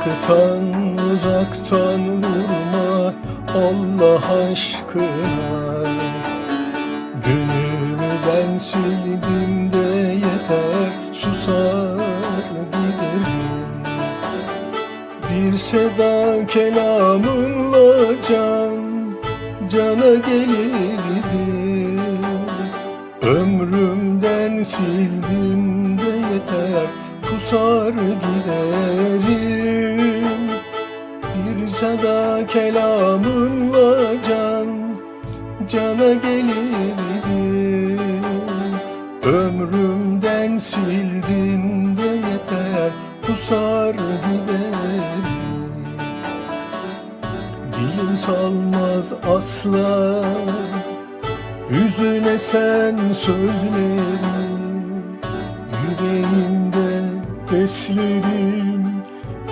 Uzaktan uzaktan vurma Allah aşkına. Gönlümü ben sildim de yeter susar giderim. Bir seda kelamınla can cana gelirdi Ömrümden sildim Bir sada kelamınla can cana gelirdi Ömrümden sildim de yeter kusar giderim Dilim salmaz asla Yüzüne sen sözlerim Yüreğimde beslerim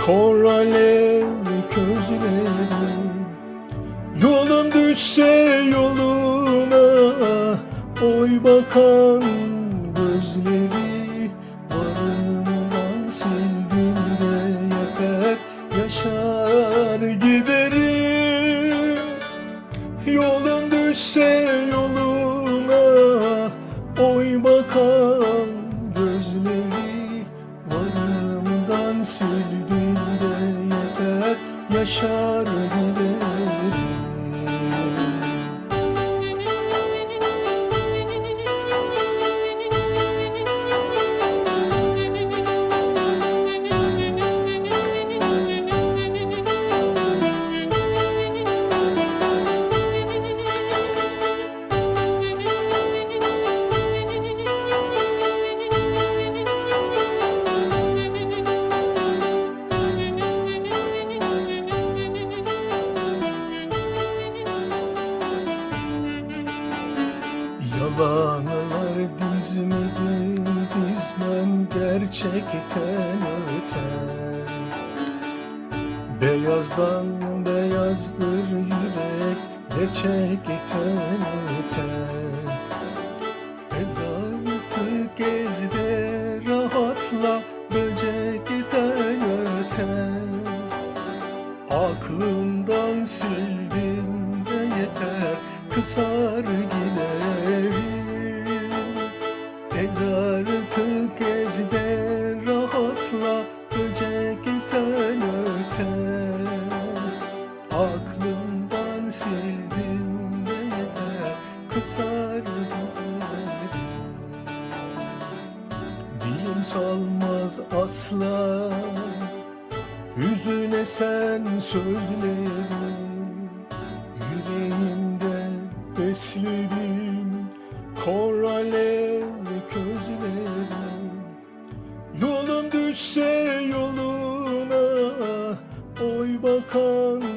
Kor alev közlerim Yolum düşse yoluna Oy bakan gözleri. Varımdan sildim de yeter Yaşar giderim. Yolun düşse yoluna Oy bakan Yaşar Yalanlar dizmedim dizmem gerçekten öter Beyazdan beyazdır yürek gerçekten öter Ezanlık gezde rahatla böcekten öter Aklımdan sildim de yeter kısar salmaz asla. Yüzüne sen sözlerim Yüreğimde beslerim Kor alev közlerim Yolum düşse yoluna Oy bakan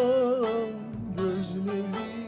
Oy bakan